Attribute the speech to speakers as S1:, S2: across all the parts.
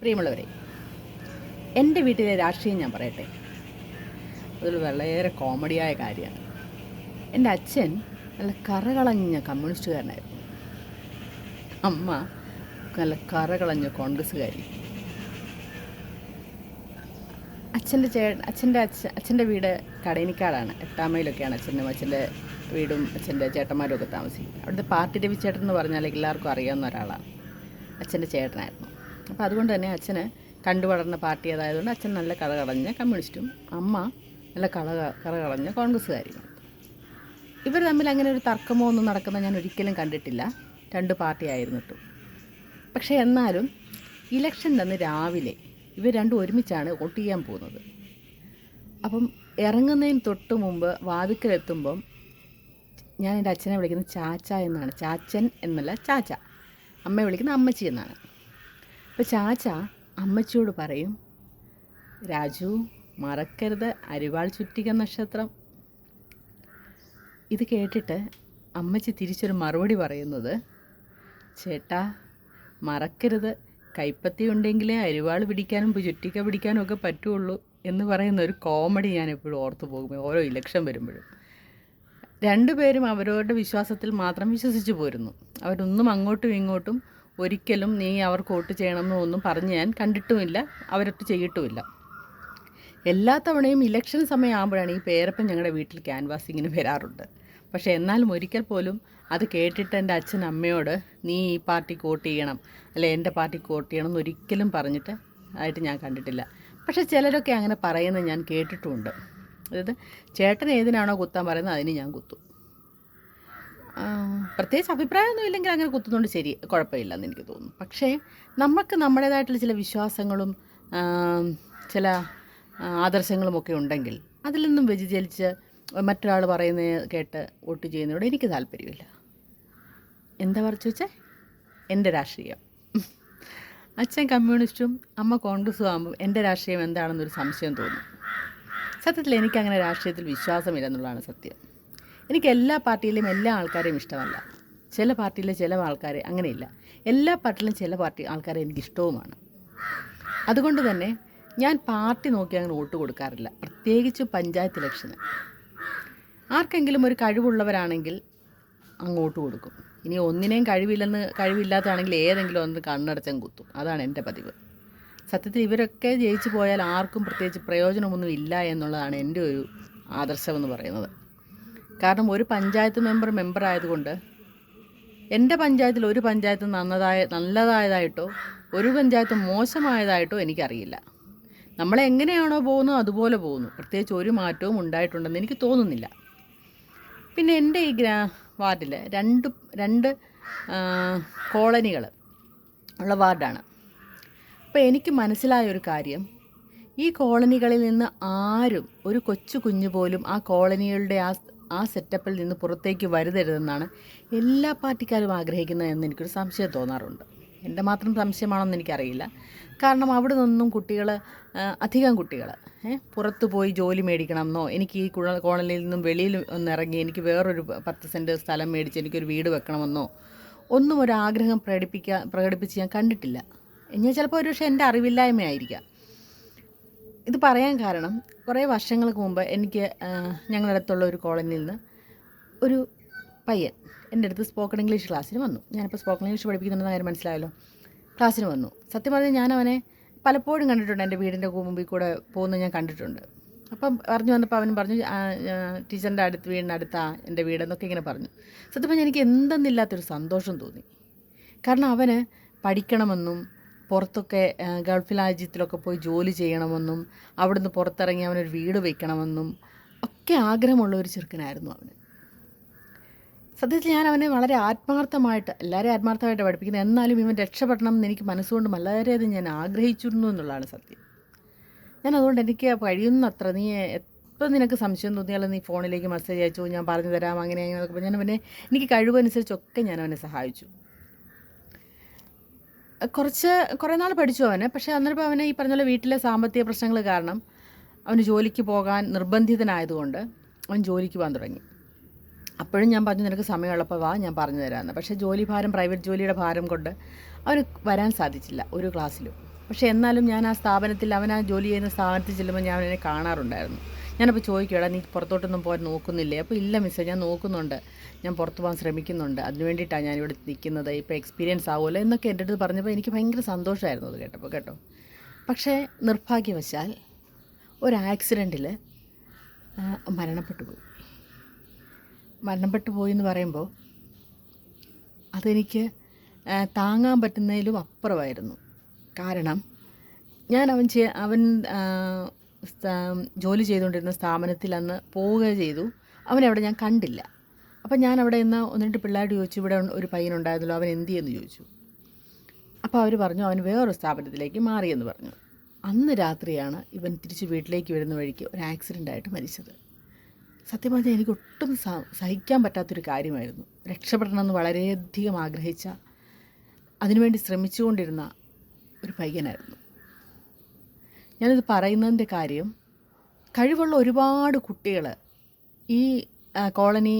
S1: പ്രിയമുള്ളവരെ എന്റെ വീട്ടിലെ രാഷ്ട്രീയം ഞാൻ പറയട്ടെ. അതൊരു വളരെ കോമഡിയായ കാര്യമാണ്. എന്റെ അച്ഛൻ നല്ല കറകളഞ്ഞ കമ്മ്യൂണിസ്റ്റുകാരനായിരുന്നു. അമ്മ നല്ല കറകളഞ്ഞ കോൺഗ്രസ്സുകാരി. അച്ഛന്റെ ചേ അച്ഛന്റെ അച്ഛ അച്ഛന്റെ വീട് കടയനിക്കാടാണ് എട്ടാം മൈലൊക്കെയാണ് അച്ഛനും അച്ഛന്റെ വീടും അച്ഛന്റെ ചേട്ടന്മാരും ഒക്കെ താമസിക്കുന്നത്. അവിടുത്തെ പാർട്ടി രവിച്ചേട്ടൻ എന്ന് പറഞ്ഞാൽ എല്ലാവർക്കും അറിയാവുന്ന ഒരാളാണ്. അച്ഛന്റെ ചേട്ടനായിരുന്നു. അപ്പോൾ അതുകൊണ്ട് തന്നെ അച്ഛന് കണ്ടു വളർന്ന പാർട്ടി അതായതുകൊണ്ട് അച്ഛൻ നല്ല കഥ കളഞ്ഞ കമ്മ്യൂണിസ്റ്റും അമ്മ നല്ല കള കറ കളഞ്ഞ കോൺഗ്രസ്സുകാരിയും. ഇവർ തമ്മിൽ അങ്ങനെ ഒരു തർക്കമോ ഒന്നും നടക്കുന്ന ഞാൻ ഒരിക്കലും കണ്ടിട്ടില്ല. രണ്ട് പാർട്ടി ആയിരുന്നിട്ടും പക്ഷേ എന്നാലും ഇലക്ഷൻ തന്നെ രാവിലെ ഇവർ രണ്ടും ഒരുമിച്ചാണ് വോട്ട് ചെയ്യാൻ പോകുന്നത്. അപ്പം ഇറങ്ങുന്നതിന് തൊട്ട് മുമ്പ് വാതിക്കലെത്തുമ്പം ഞാൻ എന്റെ അച്ഛനെ വിളിക്കുന്നത് ചാച്ച എന്നാണ്. ചാച്ചൻ എന്നല്ല ചാച്ച. അമ്മയെ വിളിക്കുന്ന അമ്മച്ചി എന്നാണ്. അപ്പോൾ ചാച്ച അമ്മച്ചിയോട് പറയും രാജു മറക്കരുത് അരിവാൾ ചുറ്റിക നക്ഷത്രം ഇത് കേട്ടിട്ട് അമ്മച്ചി തിരിച്ചൊരു മറുപടി പറയുന്നത് ചേട്ടാ മറക്കരുത് കൈപ്പത്തി ഉണ്ടെങ്കിലേ അരിവാൾ പിടിക്കാനും ചുറ്റിക്ക പിടിക്കാനും ഒക്കെ പറ്റുള്ളൂ എന്ന് പറയുന്ന ഒരു കോമഡി ഞാൻ എപ്പോഴും ഓർത്തു പോകും ഓരോ ഇലക്ഷൻ വരുമ്പോഴും. രണ്ടുപേരും അവരവരുടെ വിശ്വാസത്തിൽ മാത്രം വിശ്വസിച്ചു പോരുന്നു. അവരൊന്നും അങ്ങോട്ടും ഇങ്ങോട്ടും ഒരിക്കലും നീ അവർക്ക് വോട്ട് ചെയ്യണമെന്നൊന്നും പറഞ്ഞ് ഞാൻ കണ്ടിട്ടുമില്ല അവരൊട്ട് ചെയ്തിട്ടുമില്ല. എല്ലാ തവണയും ഇലക്ഷൻ സമയമാകുമ്പോഴാണ് ഈ പേരപ്പൻ ഞങ്ങളുടെ വീട്ടിൽ ക്യാൻവാസിങ്ങിന് വരാറുണ്ട്. പക്ഷേ എന്നാലും ഒരിക്കൽ പോലും അത് കേട്ടിട്ട് എന്റെ അച്ഛൻ അമ്മയോട് നീ ഈ പാർട്ടിക്ക് വോട്ട് ചെയ്യണം അല്ലെ എന്റെ പാർട്ടിക്ക് വോട്ട് ചെയ്യണം എന്ന് ഒരിക്കലും പറഞ്ഞിട്ട് ആയിട്ട് ഞാൻ കണ്ടിട്ടില്ല. പക്ഷേ ചിലരൊക്കെ അങ്ങനെ പറയുന്നത് ഞാൻ കേട്ടിട്ടുമുണ്ട്. അതായത് ചേട്ടൻ ഏതിനാണോ കുത്താൻ പറയുന്നത് അതിന് ഞാൻ കുത്തും. പ്രത്യേകിച്ച് അഭിപ്രായമൊന്നും ഇല്ലെങ്കിൽ അങ്ങനെ കുത്തുന്നുണ്ട്. ശരി കുഴപ്പമില്ലെന്ന് എനിക്ക് തോന്നുന്നു. പക്ഷേ നമുക്ക് നമ്മുടേതായിട്ടുള്ള ചില വിശ്വാസങ്ങളും ചില ആദർശങ്ങളും ഒക്കെ ഉണ്ടെങ്കിൽ അതിൽ നിന്നും വ്യതിചലിച്ച് മറ്റൊരാൾ പറയുന്നത് കേട്ട് വോട്ട് ചെയ്യുന്നതിനോട് എനിക്ക് താല്പര്യമില്ല. എന്താ പറഞ്ഞു വെച്ചാൽ എന്റെ രാഷ്ട്രീയം. അച്ഛൻ കമ്മ്യൂണിസ്റ്റും അമ്മ കോൺഗ്രസ്സും ആകുമ്പോൾ എന്റെ രാഷ്ട്രീയം എന്താണെന്നൊരു സംശയം തോന്നുന്നു സത്യത്തിൽ എനിക്കങ്ങനെ രാഷ്ട്രീയത്തിൽ വിശ്വാസമില്ലെന്നുള്ളതാണ് സത്യം. എനിക്ക് എല്ലാ പാർട്ടിയിലും എല്ലാ ആൾക്കാരെയും ഇഷ്ടമല്ല. ചില പാർട്ടിയിലെ ചില ആൾക്കാരെ അങ്ങനെയില്ല. എല്ലാ പാർട്ടിയിലും ചില പാർട്ടി ആൾക്കാരെ എനിക്ക് ഇഷ്ടവുമാണ്. അതുകൊണ്ട് തന്നെ ഞാൻ പാർട്ടി നോക്കി അങ്ങനെ വോട്ട് കൊടുക്കാറില്ല. പ്രത്യേകിച്ച് പഞ്ചായത്ത് ഇലക്ഷന്. ആർക്കെങ്കിലും ഒരു കഴിവുള്ളവരാണെങ്കിൽ അങ്ങോട്ട് കൊടുക്കും. ഇനി ഒന്നിനെയും കഴിവില്ലെന്ന് കഴിവില്ലാത്തതാണെങ്കിൽ ഏതെങ്കിലും ഒന്ന് കണ്ണടച്ചം കുത്തും. അതാണ് എന്റെ പതിവ്. സത്യത്തിൽ ഇവരൊക്കെ ജയിച്ചു പോയാൽ ആർക്കും പ്രത്യേകിച്ച് പ്രയോജനമൊന്നും ഇല്ല എന്നുള്ളതാണ് എന്റെ ഒരു ആദർശമെന്ന് പറയുന്നത്. കാരണം ഒരു പഞ്ചായത്ത് മെമ്പർ മെമ്പർ ആയതുകൊണ്ട് എന്റെ പഞ്ചായത്തിൽ ഒരു പഞ്ചായത്ത് നന്നതായ നല്ലതായതായിട്ടോ ഒരു പഞ്ചായത്ത് മോശമായതായിട്ടോ എനിക്കറിയില്ല. നമ്മളെങ്ങനെയാണോ പോകുന്നത് അതുപോലെ പോകുന്നു. പ്രത്യേകിച്ച് ഒരു മാറ്റവും ഉണ്ടായിട്ടുണ്ടെന്ന് എനിക്ക് തോന്നുന്നില്ല. പിന്നെ എന്റെ ഈ ഗ്രാ വാർഡിൽ രണ്ട് രണ്ട് കോളനികൾ ഉള്ള വാർഡാണ്. അപ്പോൾ എനിക്ക് മനസ്സിലായ ഒരു കാര്യം. ഈ കോളനികളിൽ നിന്ന് ആരും ഒരു കൊച്ചു കുഞ്ഞു പോലും ആ കോളനികളുടെ ആ ആ സെറ്റപ്പിൽ നിന്ന് പുറത്തേക്ക് വരുതരുതെന്നാണ് എല്ലാ പാർട്ടിക്കാരും ആഗ്രഹിക്കുന്നത് എന്ന് എനിക്കൊരു സംശയം തോന്നാറുണ്ട്. എന്റെ മാത്രം സംശയമാണെന്ന് എനിക്കറിയില്ല. കാരണം അവിടെ നിന്നും കുട്ടികൾ അധികം കുട്ടികൾ പുറത്ത് പോയി ജോലി മേടിക്കണമെന്നോ എനിക്ക് ഈ കുഴ കോളനിയിൽ നിന്നും വെളിയിൽ ഒന്നിറങ്ങി എനിക്ക് വേറൊരു പത്ത് സെന്റ് സ്ഥലം മേടിച്ച് എനിക്കൊരു വീട് വെക്കണമെന്നോ ഒന്നും ഒരു ആഗ്രഹം പ്രകടിപ്പിക്കാൻ പ്രകടിപ്പിച്ച് ഞാൻ കണ്ടിട്ടില്ല. ഞാൻ ചിലപ്പോൾ ഒരു പക്ഷേ എന്റെ അറിവില്ലായ്മയായിരിക്കാം. ഇത് പറയാൻ കാരണം കുറേ വർഷങ്ങൾക്ക് മുമ്പ് എനിക്ക് ഞങ്ങളുടെ അടുത്തുള്ള ഒരു കോളനിയിൽ നിന്ന് ഒരു പയ്യൻ എന്റെ അടുത്ത് സ്പോക്കൺ ഇംഗ്ലീഷ് ക്ലാസ്സിന് വന്നു. ഞാനിപ്പോൾ സ്പോക്കൺ ഇംഗ്ലീഷ് പഠിപ്പിക്കുന്നുണ്ടെന്ന് കാര്യം മനസ്സിലായല്ലോ. ക്ലാസ്സിന് വന്നു. സത്യം പറഞ്ഞാൽ ഞാൻ അവനെ പലപ്പോഴും കണ്ടിട്ടുണ്ട്. എന്റെ വീടിന്റെ മുമ്പിൽ കൂടെ പോകുന്നത് ഞാൻ കണ്ടിട്ടുണ്ട്. അപ്പം പറഞ്ഞു വന്നപ്പോൾ അവൻ പറഞ്ഞു "ആ, ആ, ടീച്ചറിന്റെ അടുത്ത് വീടിനടുത്താ എന്റെ വീടെന്നൊക്കെ ഇങ്ങനെ പറഞ്ഞു. സത്യം പറഞ്ഞാൽ എനിക്ക് എന്തെന്നില്ലാത്തൊരു സന്തോഷം തോന്നി. കാരണം അവന് പഠിക്കണമെന്നും പുറത്തൊക്കെ ഗൾഫ് രാജ്യത്തിലൊക്കെ പോയി ജോലി ചെയ്യണമെന്നും അവിടുന്ന് പുറത്തിറങ്ങി അവനൊരു വീട് വയ്ക്കണമെന്നും ഒക്കെ ആഗ്രഹമുള്ള ഒരു ചെറുക്കനായിരുന്നു അവന്. സത്യത്തിൽ ഞാൻ അവനെ വളരെ ആത്മാർത്ഥമായിട്ട് എല്ലാവരെയും ആത്മാർത്ഥമായിട്ട് പഠിപ്പിക്കുന്നത് എന്നാലും ഇവൻ രക്ഷപ്പെടണം എന്ന് എനിക്ക് മനസ്സുകൊണ്ട് വളരെയധികം ഞാൻ ആഗ്രഹിച്ചിരുന്നു എന്നുള്ളതാണ് സത്യം. ഞാൻ അതുകൊണ്ട് എനിക്ക് കഴിയുന്നത്ര നീ എപ്പോൾ നിനക്ക് സംശയം തോന്നിയാലും നീ ഫോണിലേക്ക് മെസ്സേജ് അയച്ചു ഞാൻ പറഞ്ഞു തരാം അങ്ങനെ അങ്ങനെ ഞാൻ അവനെ എനിക്ക് കഴിവനുസരിച്ചൊക്കെ ഞാൻ അവനെ സഹായിച്ചു. കുറച്ച് കുറേ നാൾ പഠിച്ചു അവന്. പക്ഷേ അന്നേരം അവന് ഈ പറഞ്ഞ പോലെ വീട്ടിലെ സാമ്പത്തിക പ്രശ്നങ്ങൾ കാരണം അവന് ജോലിക്ക് പോകാൻ നിർബന്ധിതനായതുകൊണ്ട് അവൻ ജോലിക്ക് പോകാൻ തുടങ്ങി. അപ്പോഴും ഞാൻ പറഞ്ഞു നിനക്ക് സമയമുള്ളപ്പോൾ വാ ഞാൻ പറഞ്ഞു തരാമെന്ന്. പക്ഷേ ജോലി ഭാരം പ്രൈവറ്റ് ജോലിയുടെ ഭാരം കൊണ്ട് അവന് വരാൻ സാധിച്ചില്ല ഒരു ക്ലാസ്സിലും. പക്ഷേ എന്നാലും ഞാൻ ആ സ്ഥാപനത്തിൽ അവൻ ആ ജോലി ചെയ്യുന്ന സ്ഥാപനത്തിൽ ചെല്ലുമ്പോൾ ഞാൻ അവനെ കാണാറുണ്ടായിരുന്നു. ഞാനപ്പോൾ ചോദിക്കുകയാണ് നീ പുറത്തോട്ടൊന്നും പോകാൻ നോക്കുന്നില്ലേ? അപ്പോൾ ഇല്ല മിസ്സേ ഞാൻ നോക്കുന്നുണ്ട്. ഞാൻ പുറത്ത് പോകാൻ ശ്രമിക്കുന്നുണ്ട്. അതിന് വേണ്ടിയിട്ടാണ് ഞാനിവിടെ നിൽക്കുന്നത് ഇപ്പോൾ എക്സ്പീരിയൻസ് ആവുമല്ലോ എന്നൊക്കെ എന്റെ അടുത്ത് പറഞ്ഞപ്പോൾ എനിക്ക് ഭയങ്കര സന്തോഷമായിരുന്നു അത് കേട്ടപ്പോൾ കേട്ടോ. പക്ഷേ നിർഭാഗ്യവശാൽ ഒരു ആക്സിഡന്റിൽ മരണപ്പെട്ടു പോയി. മരണപ്പെട്ടു പോയി എന്ന് പറയുമ്പോൾ അതെനിക്ക് താങ്ങാൻ പറ്റുന്നതിലും അപ്പുറമായിരുന്നു. കാരണം ഞാൻ അവൻ ചെയ്യ അവൻ ജോലി ചെയ്തുകൊണ്ടിരുന്ന സ്ഥാപനത്തിൽ അന്ന് പോവുക ചെയ്തു. അവനവിടെ ഞാൻ കണ്ടില്ല. അപ്പം ഞാൻ അവിടെ നിന്ന് ഒന്ന് രണ്ട് പിള്ളേരോട് ചോദിച്ചു ഇവിടെ ഒരു പയ്യനുണ്ടായിരുന്നല്ലോ അവൻ എന്ത് ചെയ്യുന്നു ചോദിച്ചു. അപ്പോൾ അവർ പറഞ്ഞു അവൻ വേറൊരു സ്ഥാപനത്തിലേക്ക് മാറിയെന്ന് പറഞ്ഞു. അന്ന് രാത്രിയാണ് ഇവൻ തിരിച്ച് വീട്ടിലേക്ക് വരുന്ന വഴിക്ക് ഒരു ആക്സിഡന്റ് ആയിട്ട് മരിച്ചത്. സത്യം പറഞ്ഞാൽ എനിക്ക് ഒട്ടും സഹിക്കാൻ പറ്റാത്തൊരു കാര്യമായിരുന്നു. രക്ഷപ്പെടണമെന്ന് വളരെയധികം ആഗ്രഹിച്ച അതിനുവേണ്ടി ശ്രമിച്ചുകൊണ്ടിരുന്ന ഒരു പയ്യനായിരുന്നു. ഞാനിത് പറയുന്നതിന്റെ കാര്യം കഴിവുള്ള ഒരുപാട് കുട്ടികൾ ഈ കോളനി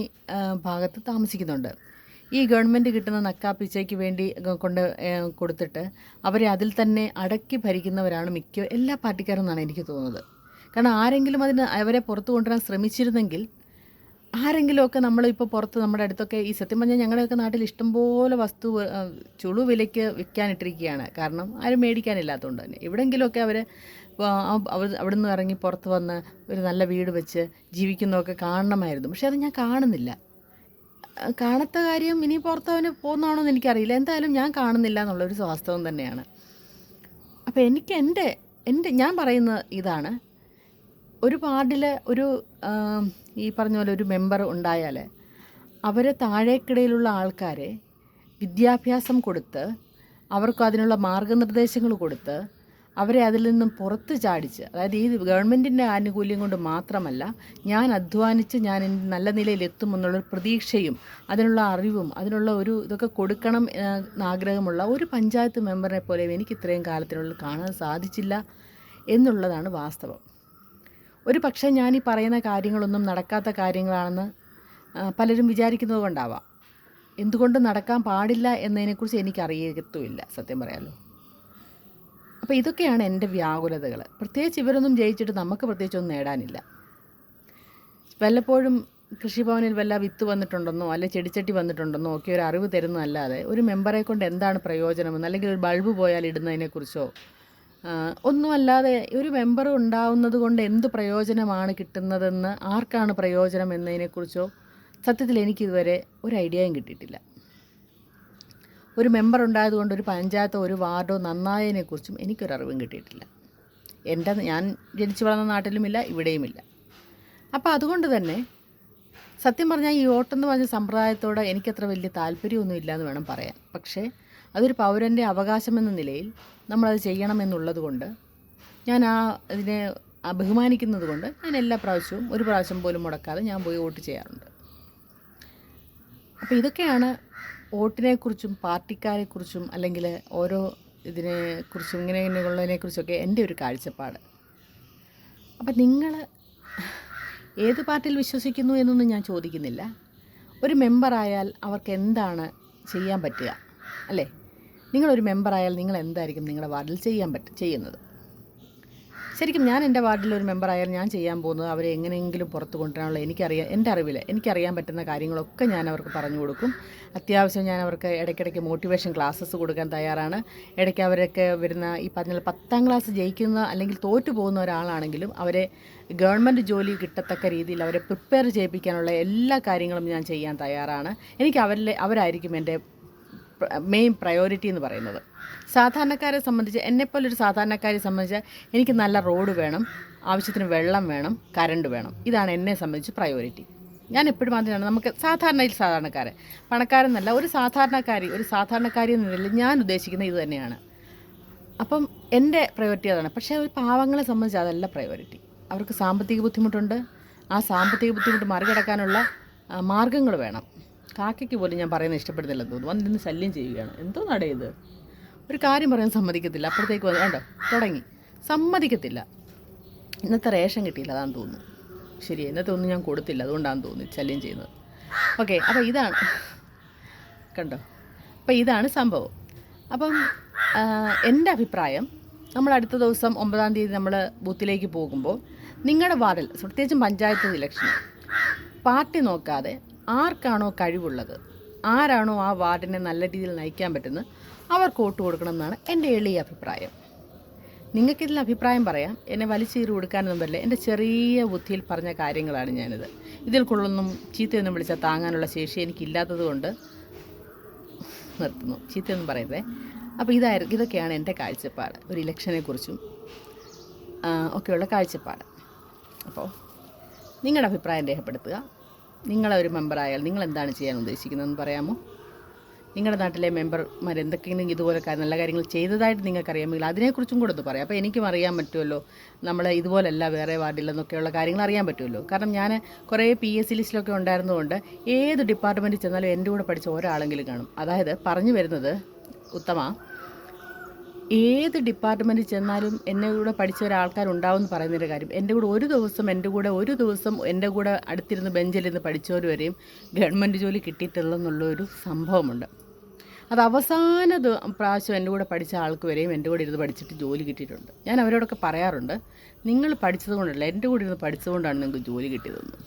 S1: ഭാഗത്ത് താമസിക്കുന്നുണ്ട്. ഈ ഗവൺമെന്റ് കിട്ടുന്ന നക്കാപ്പിച്ചയ്ക്ക് വേണ്ടി കൊണ്ട് കൊടുത്തിട്ട് അവരെ അതിൽ തന്നെ അടക്കി ഭരിക്കുന്നവരാണ് മിക്ക എല്ലാ പാർട്ടിക്കാരും എന്നാണ് എനിക്ക് തോന്നുന്നത്. കാരണം ആരെങ്കിലും അതിന് അവരെ പുറത്തു കൊണ്ടുവരാൻ ശ്രമിച്ചിരുന്നെങ്കിൽ ആരെങ്കിലുമൊക്കെ നമ്മളിപ്പോൾ പുറത്ത് നമ്മുടെ അടുത്തൊക്കെ ഈ സത്യം പറഞ്ഞാൽ ഞങ്ങളുടെയൊക്കെ നാട്ടിൽ ഇഷ്ടംപോലെ വസ്തു ചുളു വിലയ്ക്ക് വിൽക്കാനിട്ടിരിക്കുകയാണ്. കാരണം ആരും മേടിക്കാനില്ലാത്തതുകൊണ്ട് തന്നെ. എവിടെയെങ്കിലുമൊക്കെ അവർ അവിടെ നിന്ന് ഇറങ്ങി പുറത്ത് വന്ന് ഒരു നല്ല വീട് വെച്ച് ജീവിക്കുന്നതൊക്കെ കാണണമായിരുന്നു. പക്ഷെ അത് ഞാൻ കാണുന്നില്ല. കാണത്ത കാര്യം ഇനി പുറത്തവന് പോകുന്നതാണോ എന്ന് എനിക്കറിയില്ല. എന്തായാലും ഞാൻ കാണുന്നില്ല എന്നുള്ളൊരു വാസ്തവം തന്നെയാണ്. അപ്പോൾ എനിക്ക് എന്റെ എന്റെ ഞാൻ പറയുന്ന ഇതാണ്. ഒരു വാർഡിൽ ഒരു ഈ പറഞ്ഞ പോലെ ഒരു മെമ്പർ ഉണ്ടായാൽ അവർ താഴേക്കിടയിലുള്ള ആൾക്കാരെ വിദ്യാഭ്യാസം കൊടുത്ത് അവർക്ക് അതിനുള്ള മാർഗനിർദ്ദേശങ്ങൾ കൊടുത്ത് അവരെ അതിൽ നിന്നും പുറത്ത് ചാടിച്ച് അതായത് ഈ ഗവൺമെന്റിന്റെ ആനുകൂല്യം കൊണ്ട് മാത്രമല്ല ഞാൻ അധ്വാനിച്ച് ഞാൻ നല്ല നല്ല എത്തുമെന്നുള്ളൊരു പ്രതീക്ഷയും അതിനുള്ള അറിവും അതിനുള്ള ഒരു ഇതൊക്കെ കൊടുക്കണം എന്നാഗ്രഹമുള്ള ഒരു പഞ്ചായത്ത് മെമ്പറിനെ പോലെ എനിക്ക് ഇത്രയും കാലത്തിനുള്ളിൽ കാണാൻ സാധിച്ചില്ല എന്നുള്ളതാണ് വാസ്തവം. ഒരു പക്ഷേ ഞാൻ ഈ പറയുന്ന കാര്യങ്ങളൊന്നും നടക്കാത്ത കാര്യങ്ങളാണെന്ന് പലരും വിചാരിക്കുന്നത് കൊണ്ടാവാം. എന്തുകൊണ്ട് നടക്കാൻ പാടില്ല എന്നതിനെക്കുറിച്ച് എനിക്കറിയത്തുമില്ല സത്യം പറയാലോ. അപ്പോൾ ഇതൊക്കെയാണ് എന്റെ വ്യാകുലതകൾ പ്രത്യേകിച്ച് ഇവരൊന്നും ജയിച്ചിട്ട് നമുക്ക് പ്രത്യേകിച്ചൊന്നും നേടാനില്ല. വല്ലപ്പോഴും കൃഷിഭവനിൽ വല്ല വിത്ത് വന്നിട്ടുണ്ടെന്നോ അല്ലെ ചെടിച്ചട്ടി വന്നിട്ടുണ്ടെന്നോ ഒക്കെ ഒരു അറിവ് തരുന്നതല്ലാതെ ഒരു മെമ്പറെ കൊണ്ട് എന്താണ് പ്രയോജനമെന്ന് അല്ലെങ്കിൽ ഒരു ബൾബ് പോയാൽ ഇടുന്നതിനെക്കുറിച്ചോ ഒന്നുമല്ലാതെ ഒരു മെമ്പർ ഉണ്ടാവുന്നത് കൊണ്ട് എന്ത് പ്രയോജനമാണ് കിട്ടുന്നതെന്ന് ആർക്കാണ് പ്രയോജനം എന്നതിനെക്കുറിച്ചോ സത്യത്തിൽ എനിക്കിതുവരെ ഒരു ഐഡിയയും കിട്ടിയിട്ടില്ല. ഒരു മെമ്പർ ഉണ്ടായതുകൊണ്ട് ഒരു പഞ്ചായത്തോ ഒരു വാർഡോ നന്നായതിനെക്കുറിച്ചും എനിക്കൊരറിവും കിട്ടിയിട്ടില്ല. എന്റെ ഞാൻ ജനിച്ചു വളർന്ന നാട്ടിലുമില്ല ഇവിടെയുമില്ല. അപ്പോൾ അതുകൊണ്ട് തന്നെ സത്യം പറഞ്ഞാൽ ഈ വോട്ടെന്ന് പറഞ്ഞ സമ്പ്രദായത്തോട് എനിക്കത്ര വലിയ താല്പര്യമൊന്നും ഇല്ലയെന്ന് വേണം പറയാൻ. പക്ഷേ അതൊരു പൗരന്റെ അവകാശമെന്ന നിലയിൽ നമ്മളത് ചെയ്യണമെന്നുള്ളത് കൊണ്ട് ഞാൻ ആ അതിനെ ബഹുമാനിക്കുന്നത് കൊണ്ട് ഞാൻ എല്ലാ പ്രാവശ്യവും ഒരു പ്രാവശ്യം പോലും മുടക്കാതെ ഞാൻ പോയി വോട്ട് ചെയ്യാറുണ്ട്. അപ്പോൾ ഇതൊക്കെയാണ് വോട്ടിനെക്കുറിച്ചും പാർട്ടിക്കാരെക്കുറിച്ചും അല്ലെങ്കിൽ ഓരോ ഇതിനെ കുറിച്ചും ഇങ്ങനെ ഇങ്ങനെയുള്ളതിനെക്കുറിച്ചൊക്കെ എന്റെ ഒരു കാഴ്ചപ്പാട്. അപ്പം നിങ്ങൾ ഏത് പാർട്ടിയിൽ വിശ്വസിക്കുന്നു എന്നൊന്നും ഞാൻ ചോദിക്കുന്നില്ല. ഒരു മെമ്പറായാൽ അവർക്ക് എന്താണ് ചെയ്യാൻ പറ്റുക? അല്ലേ? നിങ്ങളൊരു മെമ്പറായാൽ നിങ്ങൾ എന്തായിരിക്കും നിങ്ങളുടെ വാർഡിൽ ചെയ്യാൻ പറ്റും ചെയ്യുന്നത്? ശരിക്കും ഞാൻ എന്റെ വാർഡിലൊരു ഒരു മെമ്പറായാൽ ഞാൻ ചെയ്യാൻ പോകുന്നത് അവരെ എങ്ങനെയെങ്കിലും പുറത്ത് കൊണ്ടുവരാനുള്ള എനിക്കറിയാം എന്റെ അറിവിൽ എനിക്കറിയാൻ പറ്റുന്ന കാര്യങ്ങളൊക്കെ ഞാൻ അവർക്ക് പറഞ്ഞു കൊടുക്കും. അത്യാവശ്യം ഞാൻ അവർക്ക് ഇടയ്ക്കിടയ്ക്ക് മോട്ടിവേഷൻ ക്ലാസ്സസ് കൊടുക്കാൻ തയ്യാറാണ്. ഇടയ്ക്ക് അവരൊക്കെ വരുന്ന ഈ പറഞ്ഞ പത്താം ക്ലാസ് ജയിക്കുന്ന അല്ലെങ്കിൽ തോറ്റു പോകുന്ന ഒരാളാണെങ്കിലും അവരെ ഗവൺമെന്റ് ജോലി കിട്ടത്തക്ക രീതിയിൽ അവരെ പ്രിപ്പയർ ചെയ്യിപ്പിക്കാനുള്ള എല്ലാ കാര്യങ്ങളും ഞാൻ ചെയ്യാൻ തയ്യാറാണ്. എനിക്ക് അവരിലെ അവരായിരിക്കും എന്റെ മെയിൻ പ്രയോറിറ്റി എന്ന് പറയുന്നത്. സാധാരണക്കാരെ സംബന്ധിച്ച് എന്നെപ്പോലൊരു സാധാരണക്കാരെ സംബന്ധിച്ച് എനിക്ക് നല്ല റോഡ് വേണം ആവശ്യത്തിന് വെള്ളം വേണം കറണ്ട് വേണം. ഇതാണ് എന്നെ സംബന്ധിച്ച് പ്രയോറിറ്റി ഞാൻ എപ്പോഴും അതിനാണ് നമുക്ക് സാധാരണയിൽ സാധാരണക്കാരെ. പണക്കാരെന്നല്ല ഒരു സാധാരണക്കാരി ഒരു സാധാരണക്കാരി എന്ന നിലയിൽ ഞാൻ ഉദ്ദേശിക്കുന്നത് ഇത് തന്നെയാണ്. അപ്പം എന്റെ പ്രയോറിറ്റി അതാണ്. പക്ഷേ ഒരു പാവങ്ങളെ സംബന്ധിച്ച് അതല്ല പ്രയോറിറ്റി അവർക്ക് സാമ്പത്തിക ബുദ്ധിമുട്ടുണ്ട്. ആ സാമ്പത്തിക ബുദ്ധിമുട്ട് മറികടക്കാനുള്ള മാർഗങ്ങൾ വേണം. കാക്കയ്ക്ക് പോലും ഞാൻ പറയുന്നത് ഇഷ്ടപ്പെടുന്നില്ലെന്ന് തോന്നുന്നു. വന്നിരുന്ന് ശല്യം ചെയ്യുകയാണ്. എന്തോ നടയത് ഒരു കാര്യം പറയാൻ സമ്മതിക്കത്തില്ല. അപ്പോഴത്തേക്ക് വന്ന് കണ്ടോ? തുടങ്ങി. സമ്മതിക്കത്തില്ല. ഇന്നത്തെ റേഷൻ കിട്ടിയില്ല അതാണ് തോന്നുന്നു. ശരി ഇന്നത്തെ ഒന്നും ഞാൻ കൊടുത്തില്ല. അതുകൊണ്ടാണെന്ന് തോന്നുന്നു ശല്യം ചെയ്യുന്നത്. ഓക്കെ അപ്പോൾ ഇതാണ്. കണ്ടോ? അപ്പോൾ ഇതാണ് സംഭവം. അപ്പം എന്റെ അഭിപ്രായം നമ്മൾ അടുത്ത ദിവസം ഒമ്പതാം തീയതി നമ്മൾ ബൂത്തിലേക്ക് പോകുമ്പോൾ നിങ്ങളുടെ വാർഡിൽ പ്രത്യേകിച്ചും പഞ്ചായത്ത് ഇലക്ഷൻ പാർട്ടി നോക്കാതെ ആർക്കാണോ കഴിവുള്ളത്? ആരാണോ ആ വാർഡിനെ നല്ല രീതിയിൽ നയിക്കാൻ പറ്റുന്നത്? അവർക്ക് വോട്ട് കൊടുക്കണം എന്നാണ് എന്റെ എളിയ അഭിപ്രായം. നിങ്ങൾക്കിതിൽ അഭിപ്രായം പറയാം. എന്നെ വലിച്ചീറി കൊടുക്കാനൊന്നും പറ്റില്ല. എന്റെ ചെറിയ ബുദ്ധിയിൽ പറഞ്ഞ കാര്യങ്ങളാണ് ഞാനിത്. ഇതിൽ കൊള്ളൊന്നും ചീത്തയൊന്നും വിളിച്ചാൽ താങ്ങാനുള്ള ശേഷി എനിക്കില്ലാത്തത് കൊണ്ട് നിർത്തുന്നു. ചീത്തയൊന്നും പറയരുതേ. അപ്പോൾ ഇതായിരുന്നു ഇതൊക്കെയാണ് എന്റെ കാഴ്ചപ്പാട്. ഒരു ഇലക്ഷനെക്കുറിച്ചും ഒക്കെയുള്ള കാഴ്ചപ്പാട്. അപ്പോൾ നിങ്ങളുടെ അഭിപ്രായം രേഖപ്പെടുത്തുക. നിങ്ങളെ ഒരു മെമ്പറായാൽ നിങ്ങൾ എന്താണ് ചെയ്യാൻ ഉദ്ദേശിക്കുന്നതെന്ന് പറയാമോ? നിങ്ങളുടെ നാട്ടിലെ മെമ്പർമാർ എന്തൊക്കെയെങ്കിലും ഇതുപോലെ നല്ല കാര്യങ്ങൾ ചെയ്തതായിട്ട് നിങ്ങൾക്കറിയാമെങ്കിൽ അതിനെക്കുറിച്ചും കൂടെ ഒന്ന് പറയാം. അപ്പോൾ എനിക്കും അറിയാൻ പറ്റുമല്ലോ. നമ്മൾ ഇതുപോലല്ല വേറെ വാർഡിലെന്നൊക്കെയുള്ള കാര്യങ്ങൾ അറിയാൻ പറ്റുമല്ലോ. കാരണം ഞാൻ കുറേ പി എസ് സി ലിസ്റ്റിലൊക്കെ ഉണ്ടായിരുന്നതുകൊണ്ട് ഏത് ഡിപ്പാർട്ട്മെന്റിൽ ചെന്നാലും എന്റെ കൂടെ പഠിച്ച ഒരാളെങ്കിലും കാണും. അതായത് പറഞ്ഞു വരുന്നത് ഉത്തമ ഏത് ഡിപ്പാർട്ട്മെന്റിൽ ചെന്നാലും എന്നെ കൂടെ പഠിച്ച ഒരാൾക്കാരുണ്ടാവും എന്ന് പറയുന്നൊരു കാര്യം. എന്റെ കൂടെ ഒരു ദിവസം എന്റെ കൂടെ ഒരു ദിവസം എന്റെ കൂടെ അടുത്തിരുന്ന് ബെഞ്ചിലിരുന്ന് പഠിച്ചവർ വരെയും ഗവൺമെന്റ് ജോലി കിട്ടിയിട്ടുള്ളെന്നുള്ളൊരു സംഭവമുണ്ട്. അത് അവസാന പ്രാവശ്യം എന്റെ കൂടെ പഠിച്ച ആൾക്ക് വരെയും എന്റെ കൂടെ ഇരുന്ന് പഠിച്ചിട്ട് ജോലി കിട്ടിയിട്ടുണ്ട്. ഞാൻ അവരോടൊക്കെ പറയാറുണ്ട് നിങ്ങൾ പഠിച്ചത് കൊണ്ടല്ല എന്റെ കൂടെ ഇരുന്ന് പഠിച്ചതുകൊണ്ടാണ് നിങ്ങൾക്ക് ജോലി കിട്ടിയതെന്ന്.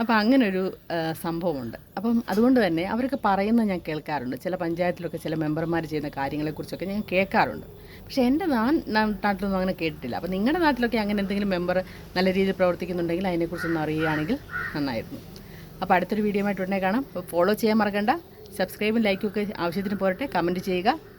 S1: അപ്പോൾ അങ്ങനൊരു സംഭവമുണ്ട്. അപ്പം അതുകൊണ്ട് തന്നെ അവരൊക്കെ പറയുന്നത് ഞാൻ കേൾക്കാറുണ്ട്. ചില പഞ്ചായത്തിലൊക്കെ ചില മെമ്പർമാർ ചെയ്യുന്ന കാര്യങ്ങളെക്കുറിച്ചൊക്കെ ഞാൻ കേൾക്കാറുണ്ട്. പക്ഷേ എന്റെ നാ- നാ- നാട്ടിലൊന്നും അങ്ങനെ കേട്ടിട്ടില്ല. അപ്പോൾ നിങ്ങളുടെ നാട്ടിലൊക്കെ അങ്ങനെ എന്തെങ്കിലും മെമ്പർ നല്ല രീതിയിൽ പ്രവർത്തിക്കുന്നുണ്ടെങ്കിൽ അതിനെക്കുറിച്ചൊന്ന് അറിയുകയാണെങ്കിൽ നന്നായിരുന്നു. അപ്പോൾ അടുത്തൊരു വീഡിയോ ആയിട്ട് ഉടനെ കാണാം. ഫോളോ ചെയ്യാൻ മറക്കണ്ട. സബ്സ്ക്രൈബും ലൈക്കും ഒക്കെ ആവശ്യത്തിന് പോരട്ടെ. കമന്റ് ചെയ്യുക.